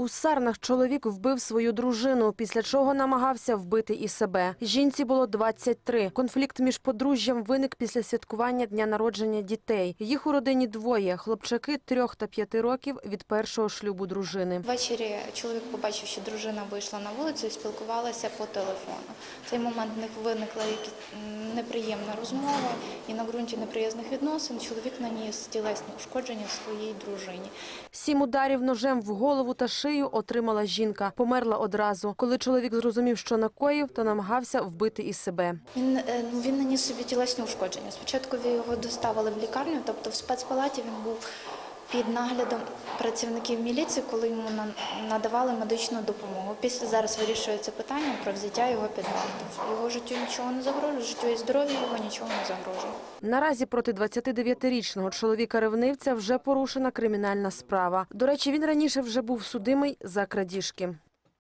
У Сарнах чоловік вбив свою дружину, після чого намагався вбити і себе. Жінці було 23. Конфлікт між подружжям виник після святкування дня народження дітей. Їх у родині двоє – хлопчаки трьох та п'яти років від першого шлюбу дружини. Ввечері чоловік побачив, що дружина вийшла на вулицю і спілкувалася по телефону. В цей момент в них виникла неприємна розмова, і на ґрунті неприязних відносин чоловік наніс тілесні ушкодження своїй дружині. Сім ударів ножем в голову та шию отримала жінка. Померла одразу. Коли чоловік зрозумів, що накоїв, то намагався вбити і себе. Він, е, ну, він наніс собі тілесні ушкодження. Спочатку його доставили в лікарню, тобто в спецпалаті він був під наглядом працівників міліції, коли йому на- надавали медичну допомогу. Після зараз вирішується питання про взяття його під варту. Його життю нічого не загрожує, життю і здоров'ю його нічого не загрожує. Наразі проти 29-річного чоловіка-ревнивця вже порушена кримінальна справа. До речі, він раніше вже був судимий за крадіжки.